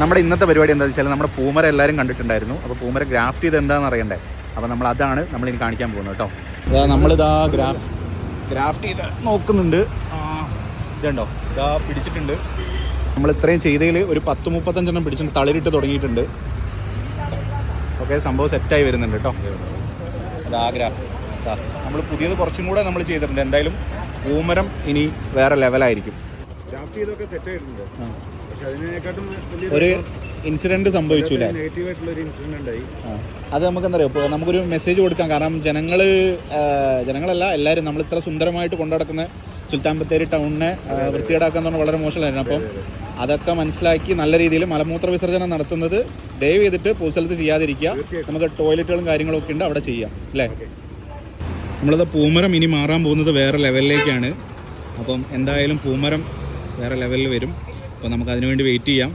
നമ്മുടെ ഇന്നത്തെ പരിപാടി എന്താ വെച്ചാൽ നമ്മുടെ പൂമര എല്ലാവരും കണ്ടിട്ടുണ്ടായിരുന്നു. അപ്പോൾ പൂമര ഗ്രാഫ്റ്റ് ചെയ്ത് എന്താണെന്ന് അറിയണ്ടേ? അപ്പോൾ നമ്മൾ അതാണ് നമ്മൾ ഇനി കാണിക്കാൻ പോകുന്നത് കേട്ടോ. ഇതാ നമ്മളിതാ ഗ്രാഫ് ഗ്രാഫ്റ്റ് ചെയ്ത് നോക്കുന്നുണ്ട്. ഇതുണ്ടോ? ഇതാ പിടിച്ചിട്ടുണ്ട്. നമ്മൾ ഇത്രയും ചെയ്തതിൽ ഒരു പത്ത് മുപ്പത്തഞ്ചെണ്ണം പിടിച്ചിട്ട് തളിരിട്ട് തുടങ്ങിയിട്ടുണ്ട്. ഓക്കെ സംഭവം സെറ്റായി വരുന്നുണ്ട് കേട്ടോ. അതാ ഗ്രാഫ് നമ്മൾ പുതിയത് കുറച്ചും കൂടെ നമ്മൾ ചെയ്തിട്ടുണ്ട്. എന്തായാലും പൂമരം ഇനി വേറെ ലെവലായിരിക്കും ചെയ്തൊക്കെ സെറ്റ് ആയിട്ടുണ്ട്. പക്ഷെ അതിനേക്കാട്ടും ഒരു ഇൻസിഡന്റ് സംഭവിച്ചു അല്ലേ? നെഗറ്റീവ് ഒരു ഇൻസിഡന്റ് ഉണ്ടായി. അത് നമുക്ക് എന്താ പറയുക നമുക്കൊരു മെസ്സേജ് കൊടുക്കാം. കാരണം ജനങ്ങൾ ജനങ്ങളല്ല എല്ലാവരും നമ്മൾ ഇത്ര സുന്ദരമായിട്ട് കൊണ്ടുനടക്കുന്ന സുൽത്താൻ ബത്തേരി ടൗണിനെ വൃത്തികേടാക്കാൻ പറഞ്ഞാൽ വളരെ മോശമായിരുന്നു അപ്പം അതൊക്കെ മനസ്സിലാക്കി നല്ല രീതിയിൽ മലമൂത്ര വിസർജനം നടത്തുന്നത് ദയവ് ചെയ്തിട്ട് പൂസ്ഥലത്ത് ചെയ്യാതിരിക്കുക. നമുക്ക് ടോയ്ലറ്റുകളും കാര്യങ്ങളും ഒക്കെ ഉണ്ട്. അവിടെ ചെയ്യാം. അല്ലേ? നമ്മളത് പൂമരം ഇനി മാറാൻ പോകുന്നത് വേറെ ലെവലിലേക്കാണ് അപ്പം എന്തായാലും പൂമരം വേറെ ലെവലിൽ വരും. അപ്പോൾ നമുക്ക് അതിനുവേണ്ടി വെയിറ്റ് ചെയ്യാം.